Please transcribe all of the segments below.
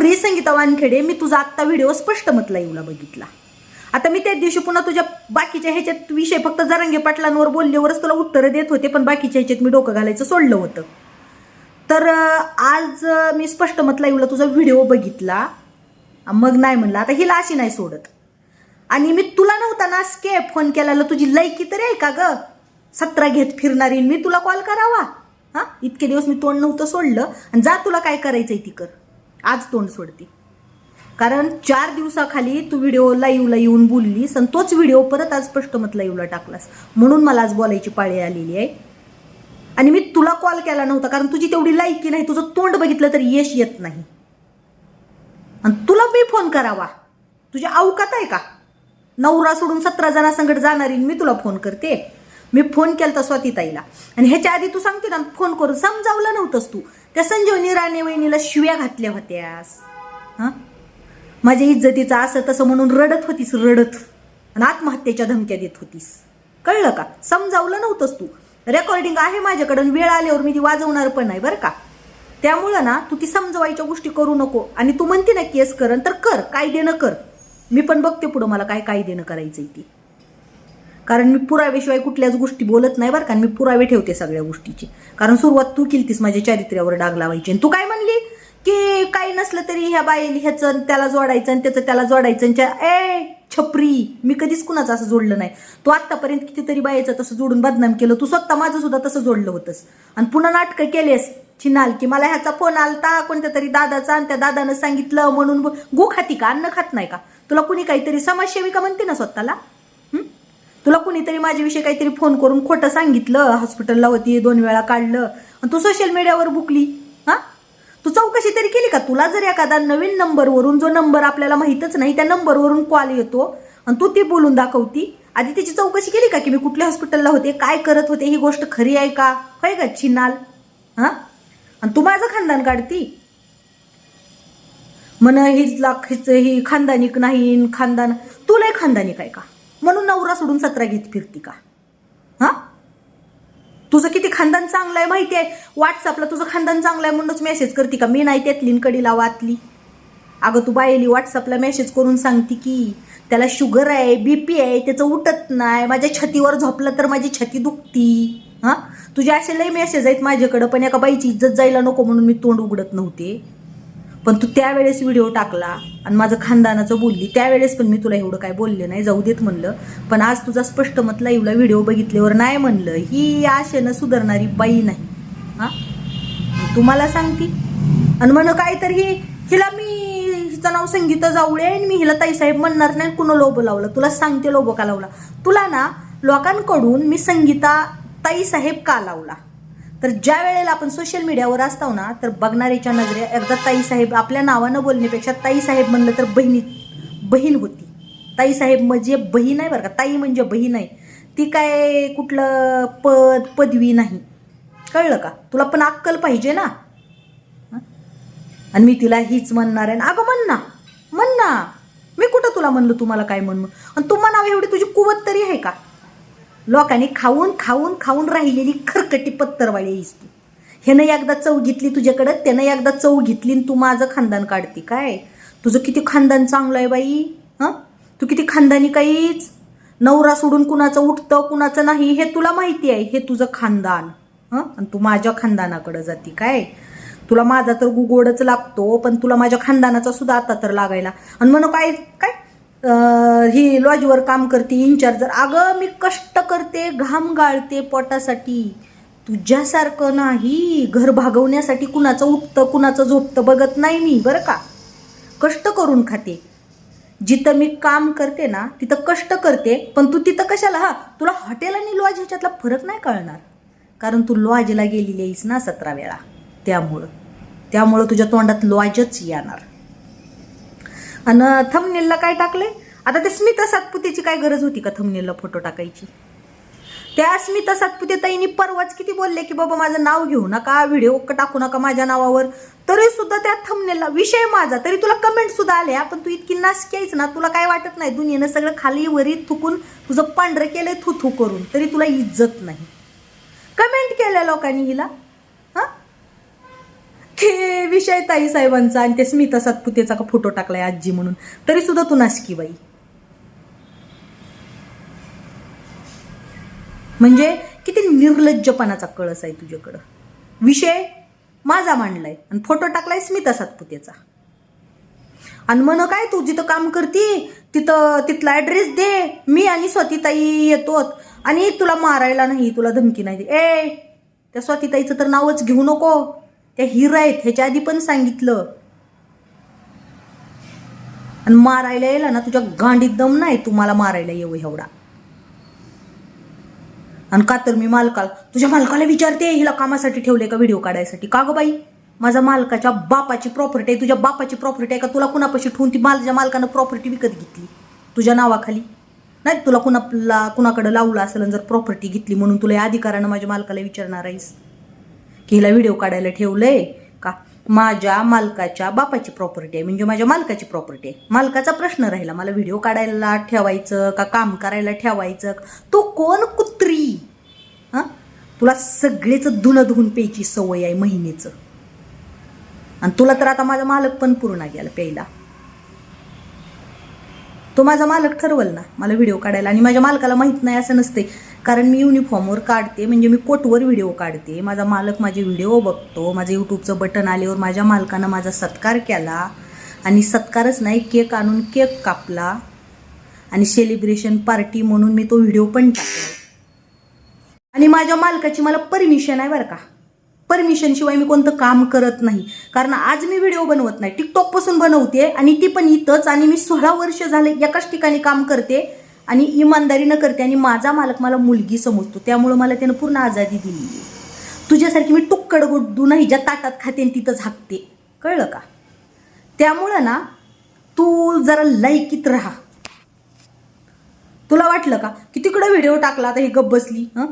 छपरी संगीता वानखेडे मी तुझा आत्ता व्हिडिओ स्पष्ट मतला येऊला बघितला. आता मी त्या दिवशी पुन्हा तुझ्या बाकीच्या ह्याच्यात विषय फक्त जरांगे पाटलांवर बोलल्यावरच तुला उत्तरं देत होते पण बाकीच्या ह्याच्यात मी डोकं घालायचं सोडलं होतं. तर आज मी स्पष्ट मतला येऊला तुझा व्हिडिओ बघितला. मग नाही म्हणलं आता हिला अशी नाही सोडत. आणि मी तुला नव्हता ना स्के फोन केलेला तुझी लयकी तरी आहे का ग? सतरा घेत फिरणारी मी तुला कॉल करावा. हां? इतके दिवस मी तोंड नव्हतं सोडलं. आणि जा तुला काय करायचंय ती कर. आज तोंड सोडते. कारण चार दिवसाखाली तू व्हिडिओ लाईव्हला येऊन बोललीस आणि तोच व्हिडिओ परत आज स्पष्ट मत लाईव्हला टाकलास. म्हणून मला आज बोलायची पाळी आलेली आहे. आणि मी तुला कॉल केला नव्हता कारण तुझी तेवढी लायकी नाही तुझं तोंड बघितलं तर यश येत नाही. आणि तुला मी फोन करावा. तुझ्या अवकात आहे का? नवरा सोडून सतरा जणांसंगत जाणारी मी तुला फोन करते. मी फोन केलता स्वातीताईला. आणि ह्याच्या आधी तू सांगते ना फोन करून समजावलं नव्हतंस तू. त्या संजीवनी राणे वहिनीला शिव्या घातल्या होत्यास. हां? माझ्या इज्जतीचं असं तसं म्हणून रडत होतीस रडत. आणि आत्महत्येच्या धमक्या देत होतीस. कळलं का? समजावलं नव्हतंस तू. रेकॉर्डिंग आहे माझ्याकडून वेळ आल्यावर मी ती वाजवणार पण नाही बरं का? त्यामुळं ना तू ती समजवायच्या गोष्टी करू नको. आणि तू म्हणते ना केस कर तर कर कायदेनं कर. मी पण बघते पुढं मला काय कायदेनं करायचंय ती. कारण मी पुराव्याशिवाय कुठल्याच गोष्टी बोलत नाही बरं का. आणि मी पुरावे ठेवते सगळ्या गोष्टीची. कारण सुरुवात तू केलतीस माझ्या चारित्र्यावर डाग लावायची. आणि तू काय म्हणली? की काही नसलं तरी ह्या बाईल ह्याचं आणि त्याला जोडायचं आणि त्याचं त्याला जोडायचं आणि त्या- ए छपरी! मी कधीच कुणाचं असं जोडलं नाही. तू आत्तापर्यंत कितीतरी बाईचं तसं जोडून बदनाम केलं. तू स्वतः माझं सुद्धा तसं जोडलं होतंस. आणि पुन्हा नाटकं केलेस. चिनाल की मला ह्याचा फोन आलता कोणत्या तरी दादाचा आणि त्या दादानं सांगितलं म्हणून गो खाती का? अन्न खात नाही का? तुला कुणी काहीतरी समाजसेविका म्हणते ना स्वतःला? तुला कुणीतरी माझ्याविषयी काहीतरी फोन करून खोटं सांगितलं हॉस्पिटलला होती दोन वेळा काढलं आणि तू सोशल मीडियावर बुकली हां? तू चौकशी तरी केली का? तुला जर एखादा नवीन नंबरवरून जो नंबर आपल्याला माहीतच नाही त्या नंबरवरून कॉल येतो आणि तू ती बोलून दाखवती आधी त्याची चौकशी केली का की मी कुठल्या हॉस्पिटलला होते काय करत होते ही गोष्ट खरी आहे का? होय का छिनाल हां? आणि तू माझं खानदान काढती. म्हण हिला हिच ही खानदानिक नाही खानदान तुलाही खानदानिक आहे का? म्हणून नवरा सोडून सतरा घेत फिरती का? हा? तुझं किती खानदान चांगलं आहे माहिती आहे. व्हॉट्सअपला तुझं खानदान चांगलं आहे म्हणूनच मेसेज करते का? मी नाही त्यातली न कडीला अगं तू बायली व्हॉट्सअपला मेसेज करून सांगते की त्याला शुगर आहे बी पी आहे त्याचं उठत नाही माझ्या छतीवर झोपलं तर माझी छती दुखती. हां? तुझे असे लई मेसेज आहेत माझ्याकडं पण एका बाईची इज्जत जायला नको म्हणून मी तोंड उघडत नव्हते. पण तू त्यावेळेस व्हिडिओ टाकला आणि माझं खानदानाचं बोलली त्यावेळेस पण मी तुला एवढं काय बोलले नाही जाऊ देत म्हणलं. पण आज तुझा स्पष्ट मत लाईव्हला व्हिडिओ बघितल्यावर नाही म्हणलं. ही आशेनं सुधारणारी बाई नाही. हां? तुम्हाला सांगती. आणि म्हण काहीतरी हिला मी हिचं नाव संगीता जावळे आणि मी हिला ताईसाहेब म्हणणार नाही कुणं लोबो लावलं? तुला सांगते लोबो का लावला? तुला ना लोकांकडून मी संगीता ताईसाहेब का लावला? तर ज्या वेळेला आपण सोशल मीडियावर असतो ना तर बघणाऱ्याच्या नजरे एकदा ताईसाहेब आपल्या नावानं बोलण्यापेक्षा ताईसाहेब म्हणलं तर बहिणी बहीण होती. ताईसाहेब म्हणजे बहीण आहे बरं का ताई म्हणजे बहीण आहे. ती काय कुठलं पद पदवी नाही. कळलं का? तुला पण अक्कल पाहिजे ना? आणि मी तिला हीच म्हणणार आहे. ना अगं म्हण ना म्हण ना. मी कुठं तुला म्हणलं तुम्हाला काय म्हण आणि तू म्हणावं एवढी तुझी कुवत तरी आहे का? लोकांनी खाऊन खाऊन खाऊन राहिलेली खरकटी पत्तरवाळी आहेस ह्यानं एकदा चव घेतली तुझ्याकडं त्यानं एकदा चव घेतली आणि तू माझं खानदान काढते. काय? तुझं किती खानदान चांगलं आहे बाई हां? तू किती खानदानी काहीच? नवरा सोडून कुणाचं उठतं कुणाचं नाही हे तुला माहिती आहे. हे तुझं खानदान हं? आणि तू माझ्या खानदानाकडं जाती. काय? तुला माझा तर गुगोडच लागतो पण तुला माझ्या खानदानाचा सुद्धा आता तर लागायला. आणि म्हणू काय काय? ही लॉजवर काम करते इन्चार्जर अगं मी कष्ट करते घाम गाळते पोटासाठी. तुझ्यासारखं नाही. घर भागवण्यासाठी कुणाचं उठतं कुणाचं झोपतं बघत नाही मी बरं का? कष्ट करून खाते. जिथं मी काम करते ना तिथं कष्ट करते पण तू तिथं कशाला? हा तुला हॉटेल आणि लॉज ह्याच्यातला फरक नाही कळणार. कारण तू लॉजला गेलेली आहेस ना सतरा वेळा. त्यामुळं. त्यामुळं तुझ्या तोंडात लॉजच येणार. आणि थमनेलला काय टाकले आता ते स्मिता सातपुतेची काय गरज होती का थमनेलला फोटो टाकायची? त्या स्मिता सातपुते ताईंनी परवाच किती बोलले की बाबा माझं नाव घेऊ नका व्हिडिओ टाकू नका माझ्या नावावर. तरी सुद्धा त्या थमनेलला विषय माझा. तरी तुला कमेंट सुद्धा आल्या पण तू इतकी नासकी आहेस ना तुला काय वाटत नाही? दुनियेनं सगळं खाली वरी थुकून तुझं पांढरं केलंय थू थू करून. तरी तुला इज्जत नाही. कमेंट केल्या लोकांनी हिला. विषय ताई साहेबांचा आणि ते स्मिता सातपुतेचा का फोटो टाकलाय आजी म्हणून. तरी सुद्धा तू नाशकी बाई. म्हणजे किती निर्लज्जपणाचा कळस आहे तुझ्याकडं. विषय माझा मांडलाय आणि फोटो टाकलाय स्मिता सातपुतेचा. आणि म्हण काय तू जिथं काम करती तिथं तिथला ऍड्रेस दे. मी आणि स्वतीताई येतो आणि तुला मारायला नाही तुला धमकी नाही दे. ए त्या स्वतीताईचं तर नावच घेऊ नको. त्या हिर आहेत ह्याच्या आधी पण सांगितलं. आणि मारायला यायला ना तुझ्या गांडीत दम नाही तुम्हाला मारायला येऊ एवढा. आणि का तर मी मालकाला तुझ्या मालकाला विचारते हिला कामासाठी ठेवले का व्हिडिओ काढायसाठी? का गं बाई? माझ्या मालकाच्या बापाची प्रॉपर्टी आहे तुझ्या बापाची प्रॉपर्टी आहे का? तुला कुणापाशी ठेवून ती माझ्या मालकानं प्रॉपर्टी विकत घेतली? तुझ्या नावाखाली? नाही तुला कुणाला कुणाकडे लावलं असेल जर प्रॉपर्टी घेतली म्हणून तुला या अधिकारानं माझ्या मालकाला विचारणार आहेस? की हिला व्हिडिओ काढायला ठेवलंय का? माझ्या मालकाच्या बापाची प्रॉपर्टी आहे. म्हणजे माझ्या मालकाची प्रॉपर्टी आहे. मालकाचा प्रश्न राहिला मला व्हिडिओ काढायला ठेवायचं का? काम करायला ठेवायचं? तू कोण? कुत्री. हां? तुला सगळेच धुणं धुवून प्यायची सवय आहे महिनेचं. आणि तुला तर आता माझा मालक पण पूर्ण गेला प्यायला. तो माझा मालक ठरवल ना मला व्हिडिओ काढायला. आणि माझ्या मालकाला माहीत नाही असं नसते कारण मी युनिफॉर्मवर काढते म्हणजे मी कोटवर व्हिडिओ काढते. माझा मालक माझे व्हिडिओ बघतो माझं यूट्यूबचं बटन आल्यावर माझ्या मालकानं माझा सत्कार केला आणि सत्कारच नाही केक आणून केक कापला आणि सेलिब्रेशन पार्टी म्हणून मी तो व्हिडिओ पण टाकला. आणि माझ्या मालकाची मला परमिशन आहे बरं का. परमिशन शिवाय मी कोणतं काम करत नाही. कारण आज मी व्हिडिओ बनवत नाही. टिकटॉकपासून बनवते आणि ती पण इथंच आणि मी सोळा वर्ष झाले एकाच ठिकाणी काम करते. आणि इमानदारीनं करते आणि माझा मालक मला मुलगी समजतो. त्यामुळं मला त्यानं पूर्ण आझादी दिली. तुझ्यासारखी मी टुक्कड गुड्डू नाही ज्या ताटात खाते आणि तिथंच हाकते. कळलं का? त्यामुळं ना तू जरा लायकीत राहा. तुला वाटलं का? की तिकडं व्हिडिओ टाकला आता ही गप बसली हं?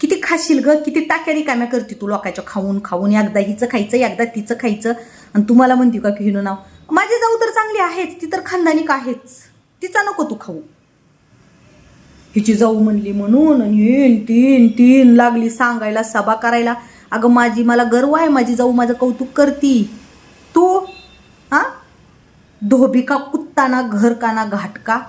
किती खाशील ग? किती टाक्या रिकाम्या करते तू लोकांच्या खाऊन खाऊन? एकदा हिचं खायचं एकदा तिचं खायचं. आणि तुम्हाला म्हणते का की हिनं नाव? माझी जाऊ तर चांगली आहेच ती तर खानदानिक आहेच? तिचा नको तू खाऊ. हिची जाऊ म्हणली म्हणून आणि तीन तीन लागली सांगायला सभा करायला. अगं माझी मला गर्व आहे माझी जाऊ माझं कौतुक करती. तू हा? धोबिका कुत्ताना घर काना घाटका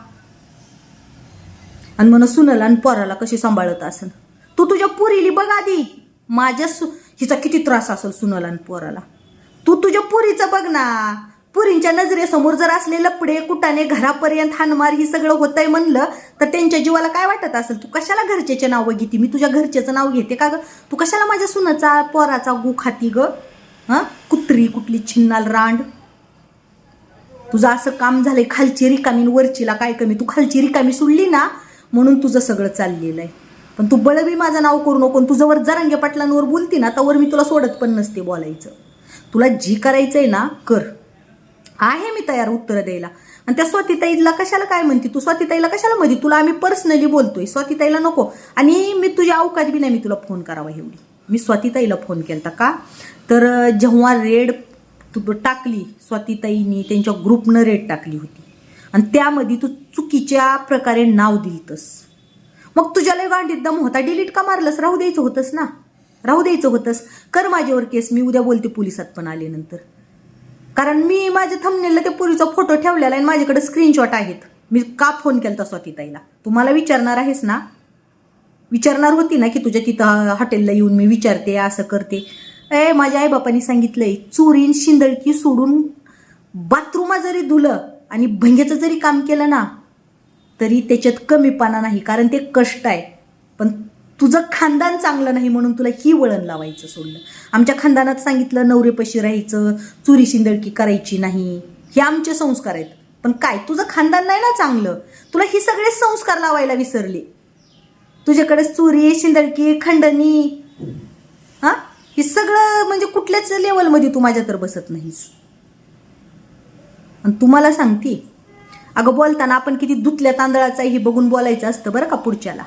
आणि म्हण सुनला आणि पोराला कशी सांभाळत असेल तू तुझ्या पुरीली बघ आधी. माझ्या सु हिचा किती त्रास असेल सुनला आणि पोराला. तू तुझ्या पुरीचं बघ ना. पुरींच्या नजरेसमोर जर असले लपडे कुटाने घरापर्यंत हानमार ही सगळं होतंय म्हणलं तर त्यांच्या जीवाला काय वाटत असेल? तू कशाला घरच्याचे नावं घेते? मी तुझ्या घरच्याचं नाव घेते का ग? तू कशाला माझ्या सुनाचा पोराचा गु खाती ग? हां? कुत्री कुठली छिन्नाल रांड? तुझं असं काम झालंय खालची रिकामी वरचीला काय कमी? तू खालची रिकामी सोडली ना म्हणून तुझं सगळं चाललेलं आहे. पण तू बळबी माझं नाव करू नको आणि तुझं वर जरांगे पाटलांवर बोलती ना तर मी तुला सोडत पण नसते बोलायचं. तुला जी करायचं आहे ना कर. आहे मी तयार उत्तर द्यायला. आणि त्या स्वातीताईला कशाला काय म्हणते? तू स्वातीताईला कशाला म्हणते? तुला आम्ही पर्सनली बोलतोय. स्वातीताईला नको. आणि मी तुझ्या अवकाश बी नाही. मी तुला फोन करावा एवढी. मी स्वातीताईला फोन केला का? तर जेव्हा रेड तू टाकली स्वातीताईनी त्यांच्या ग्रुपनं रेड टाकली होती. आणि त्यामध्ये तू चुकीच्या प्रकारे नाव दिलतस. मग तुझ्याला गांडीत दम होता. डिलीट का मारलंस? राहू द्यायचं होतंस ना. राहू द्यायचं होतंस. कर माझ्यावर केस. मी उद्या बोलते पोलिसात पण आले नंतर कारण मी माझ्या थंबनेलला त्या पुरीचा फोटो ठेवलेला आहे आणि माझ्याकडे स्क्रीनशॉट आहेत. मी का फोन केला स्वातीताईला तुम्हाला विचारणार आहेस ना? विचारणार होती ना की तुझ्या तिथं हॉटेलला येऊन मी विचारते असं करते. ए माझ्या आईबापांनी सांगितलंय चुरीन शिंदळकी सोडून बाथरूमा जरी धुलं आणि भंग्याचं जरी काम केलं ना तरी त्याच्यात कमीपणा नाही कारण ते कष्ट आहे. पण तुझं खानदान चांगलं नाही म्हणून तुला ही वळण लावायचं सोडलं. आमच्या खानदानात सांगितलं नवरेपशी राहायचं चुरी शिंदळकी करायची नाही. हे आमचे संस्कार आहेत. पण काय तुझं खानदान नाही ना चांगलं? तुला ही सगळे संस्कार लावायला विसरले. तुझ्याकडे चुरी शिंदळकी खंडणी हां? हे सगळं म्हणजे कुठल्याच लेवलमध्ये तू माझ्या तर बसत नाहीस. आणि तुम्हाला सांगते अगं बोलताना आपण किती धुतल्या तांदळाचा हे बघून बोलायचं असतं बरं का पुढच्याला.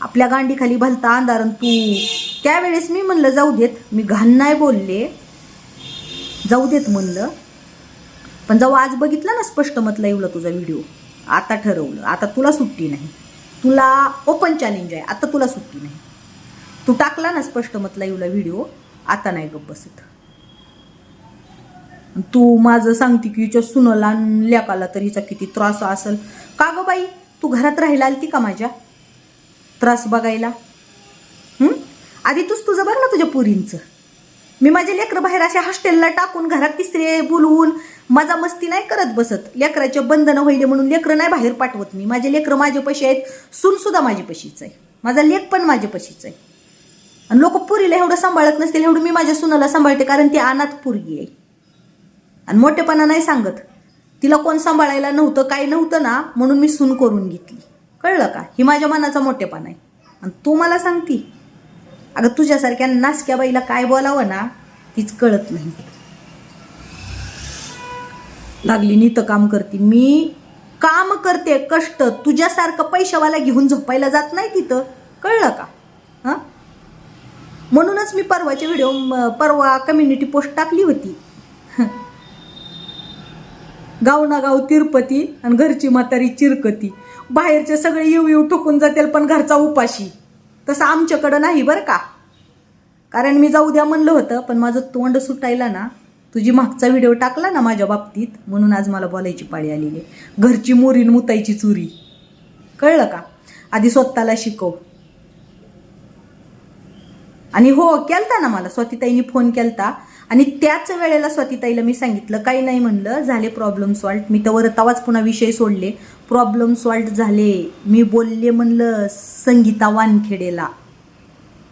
आपल्या गांडीखाली भलता अंधारण तू. त्यावेळेस मी म्हणलं जाऊ देत. मी घाण नाही बोलले. जाऊ देत म्हणलं. पण जाऊ आज बघितलं ना स्पष्ट मतला येवलं तुझा व्हिडिओ. आता ठरवलं. आता तुला सुट्टी नाही. तुला ओपन चॅलेंज आहे. आता तुला सुट्टी नाही. तू टाकला ना स्पष्ट मतला येवला व्हिडिओ? आता नाही गप्प बसत. तू माझं सांगते की हिच्या सुनला लेकाला तर हिचा किती त्रास असेल. का गं बाई? तू घरात राहिला आलती का माझ्या? त्रास बघायला? आधी तूच तुझं बघ ना तुझ्या पुरींचं. मी माझे लेकरं बाहेर अशा हॉस्टेलला टाकून घरात तिसरे बोलवून मजा मस्ती नाही करत बसत. लेकराचे बंधनं होईल म्हणून लेकरं नाही बाहेर पाठवत मी. माझे लेकरं माझे पैसे आहेत सूनसुद्धा माझे पशीच आहे. माझा लेख पण माझे पशीच आहे. आणि लोक पुरीला एवढं सांभाळत नसतील एवढं मी माझ्या सुनाला सांभाळते कारण ती अनाथ पुरगी आहे. आणि मोठेपणा नाही सांगत. तिला कोण सांभाळायला नव्हतं काय नव्हतं ना म्हणून मी सून करून घेतली. कळलं का? ही माझ्या मनाचा मोठेपणा आहे. आणि तू मला सांगती. अगं तुझ्यासारख्या नासक्या बाईला काय बोलावं ना तीच कळत नाही. लागली नीत काम करते. मी काम करते कष्ट. तुझ्यासारखं पैशावाला घेऊन झोपायला जात नाही तिथं. कळलं का? हां? म्हणूनच मी परवाचे व्हिडिओ परवा कम्युनिटी पोस्ट टाकली होती. गाव ना गाव तिरुपती आणि घरची म्हातारी चिरकती. बाहेरचे सगळे येऊ येऊ ठोकून जातील पण घरचा उपाशी. तसं आमच्याकडं नाही बरं का? कारण मी जाऊ द्या म्हणलं होतं पण माझं तोंड सुटायला ना तुझी मागचा व्हिडिओ टाकला ना माझ्या बाबतीत म्हणून आज मला बोलायची पाळी आलेली आहे. घरची मोरीन मुतायची चुरी. कळलं का? आधी स्वतःला शिकव. आणि हो केलता ना मला? स्वातीताईनी फोन केलता. आणि त्याच वेळेला स्वातीताईला मी सांगितलं काही नाही म्हणलं झाले प्रॉब्लेम सॉल्ट मी तर तवाच पुन्हा विषय सोडले. प्रॉब्लेम सॉल्ट झाले. मी बोलले म्हणलं संगीता वानखेडेला.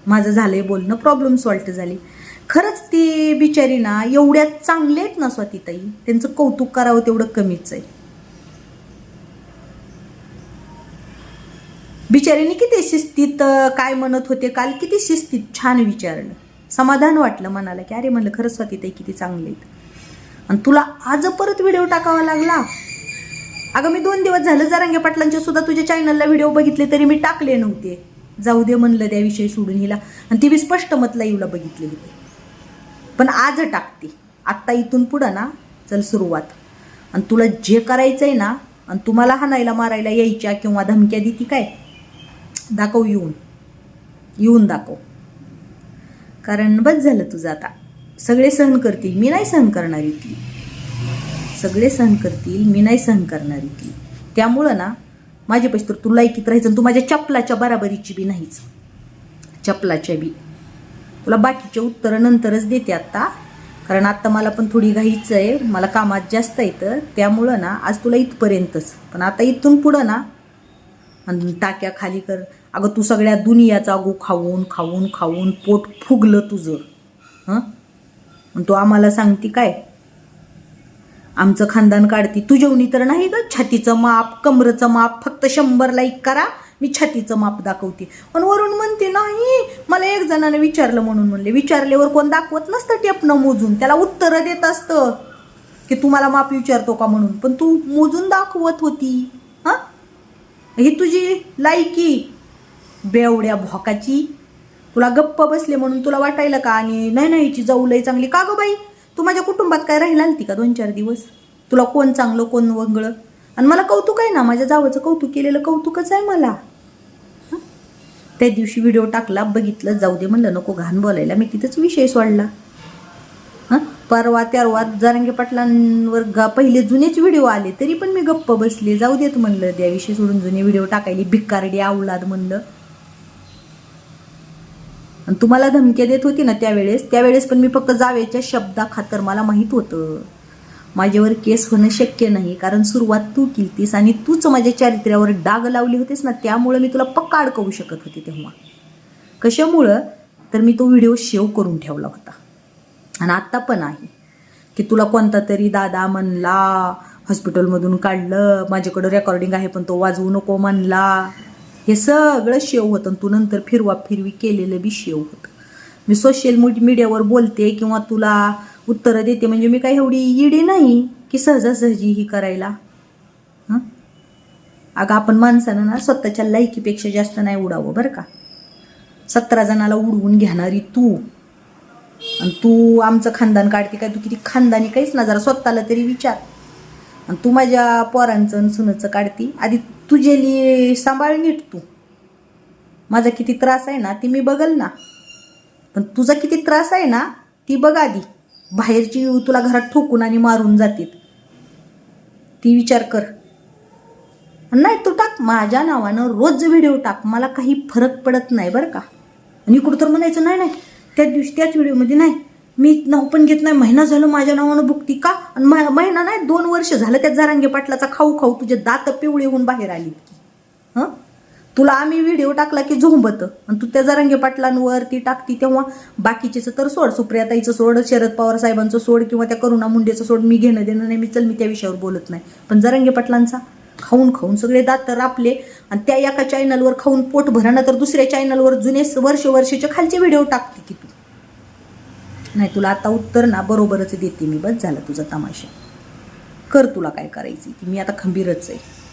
माझं झालंय बोलणं प्रॉब्लेम सॉल्ट झाली. खरंच ती बिचारी ना एवढ्या चांगल्या आहेत ना स्वातीताई. त्यांचं कौतुक करावं तेवढं कमीच आहे. बिचारीने किती शिस्तीत काय म्हणत होते काल किती शिस्तीत छान विचारलं. समाधान वाटलं मनाला की अरे म्हणलं खरंच ते किती चांगले आहेत. आणि तुला आज परत व्हिडिओ टाकावा लागला. अगं मी दोन दिवस झालं जरांगे पाटलांचे सुद्धा तुझ्या चॅनलला व्हिडिओ बघितले तरी मी टाकले नव्हते. जाऊ दे म्हणलं त्याविषयी सोडून हिला. आणि ती मी स्पष्ट मतला येऊला बघितली होती पण आज टाकते. आत्ता इथून पुढं ना चल सुरुवात. आणि तुला जे करायचं आहे ना आणि तुम्हाला हाणायला मारायला यायच्या किंवा धमक्या देती काय दाखव येऊन. येऊन दाखव. कारण बस झालं तुझं आता. सगळे सहन करतील मी नाही सहन करणार इथली सगळे सहन करतील मी नाही सहन करणार इथली त्यामुळं ना माझे पैसे तर तू लायकीत राहायचं आणि तू माझ्या चपलाच्या बराबरीची बी नाहीच. चपलाच्या बी. तुला बाकीचे उत्तरं नंतरच देते आत्ता. कारण आत्ता मला पण थोडी घाईचं आहे मला कामात जास्त येतं त्यामुळं ना आज तुला इथपर्यंतच. पण आता इथून पुढं ना आणि टाक्या खाली कर. अगं तू सगळ्या दुनियाचा गो खाऊन खाऊन खाऊन पोट फुगलं तुझं. हं? तू आम्हाला सांगती काय? आमचं खानदान काढती. तू जेवणी तर नाही ग? छातीचं माप कमरचं माप फक्त शंभर लाईक करा. मी छातीचं माप दाखवते. पण वरून म्हणते नाही मला एक जणाने विचारलं म्हणून म्हणले. विचारल्यावर कोण दाखवत नसतं टेपनं मोजून. त्याला उत्तरं देत असतं. की तू मला माप विचारतो का म्हणून. पण तू मोजून दाखवत होती. ही तुझी लायकी. बेवड्या भोकाची. तुला गप्प बसले म्हणून तुला वाटायला का? आणि नाही नाही हिची जाऊ लय चांगली. का गं बाई? तू माझ्या कुटुंबात काय राहिला आलती का दोन चार दिवस? तुला कोण चांगलं कोण वंगळं आणि मला कौतुक आहे ना? माझ्या जावाचं कौतुक केलेलं कौतुकच आहे मला. त्या दिवशी व्हिडिओ टाकला बघितलं जाऊ दे म्हणलं नको घाण बोलायला. मी तिथंच विषय सोडला. परवा त्यारवा जारंगी पाटलांवर ग पहिले जुनेच व्हिडिओ आले तरी पण मी गप्प बसले. जाऊ देत म्हणलं त्याविषयी सोडून जुने व्हिडिओ टाकायली भिक्कारडी आवलाद म्हणलं. आणि तुम्हाला धमक्या देत होती ना त्यावेळेस त्यावेळेस पण मी फक्त जावेच्या शब्दाखातर मला माहीत होतं. माझ्यावर केस होणं शक्य नाही कारण सुरुवात तू केलतीस आणि तूच माझ्या चारित्र्यावर डाग लावली होतीस ना त्यामुळं मी तुला पक्का अडकवू शकत होते तेव्हा. कशामुळं? तर मी तो व्हिडिओ शेव करून ठेवला होता. आणि आत्ता पण आहे. की तुला कोणता तरी दादा म्हणला हॉस्पिटलमधून काढलं माझ्याकडं रेकॉर्डिंग आहे पण तो वाजवू नको म्हणला. हे सगळं शेव होतं आणि तू नंतर फिरवा फिरवी केलेलं बी शेव होतं. मी सोशल मीडियावर बोलते किंवा तुला उत्तरं देते म्हणजे मी काही एवढी इडी नाही की सहजासहजी ही करायला. हं? अगं आपण माणसानं ना स्वतःच्या लायकीपेक्षा जास्त नाही उडावं बरं का. सतरा जणाला उडवून घेणारी तू. आणि तू आमचं खानदान काढते काय? तू किती खानदानी काहीच ना जरा स्वतःला तरी विचार. आणि तू माझ्या पोरांचं आणि सुनचं काढती. आधी तुझेली सांभाळ नीट तू. माझा किती त्रास आहे ना ती मी बघल ना. पण तुझा किती त्रास आहे ना ती बघ आधी. बाहेरची तुला घरात ठोकून आणि मारून जातील. ती विचार कर. नाही तू टाक माझ्या नावानं रोज व्हिडिओ टाक. मला काही फरक पडत नाही बरं का. आणि इकडं तर म्हणायचं नाही नाही त्या दिवशी त्याच व्हिडिओमध्ये नाही. मी नाव पण घेत नाही. महिना झालं माझ्या नावानं भुकती का? आणि महिना नाही दोन वर्ष झालं त्या जरांगे पाटलाचा खाऊ खाऊ तुझे दात पिवळे होऊन बाहेर आली. हं? तुला आम्ही व्हिडिओ टाकला की झोंबत. आणि तू त्या जरांगे पाटलांवर ती टाकती तेव्हा बाकीचेच तर सोड. सुप्रियाताईचं सोड शरद पवार साहेबांचं सोड किंवा त्या करुणा मुंडेचं सोड. मी घेणं देणं नाही मी चल मी त्या विषयावर बोलत नाही. पण जरांगे पाटलांचा? खाऊन खाऊन सगळे दात तर आपले आणि त्या एका चॅनलवर खाऊन पोट भरणं तर दुसऱ्या चॅनलवर जुने वर्ष वर्षाचे खालचे व्हिडिओ टाकते की तू. नाही तुला आता उत्तर ना बरोबरच देते मी. बस झालं तुझा तमाशा. कर तुला काय करायची ती. मी आता खंबीरच आहे.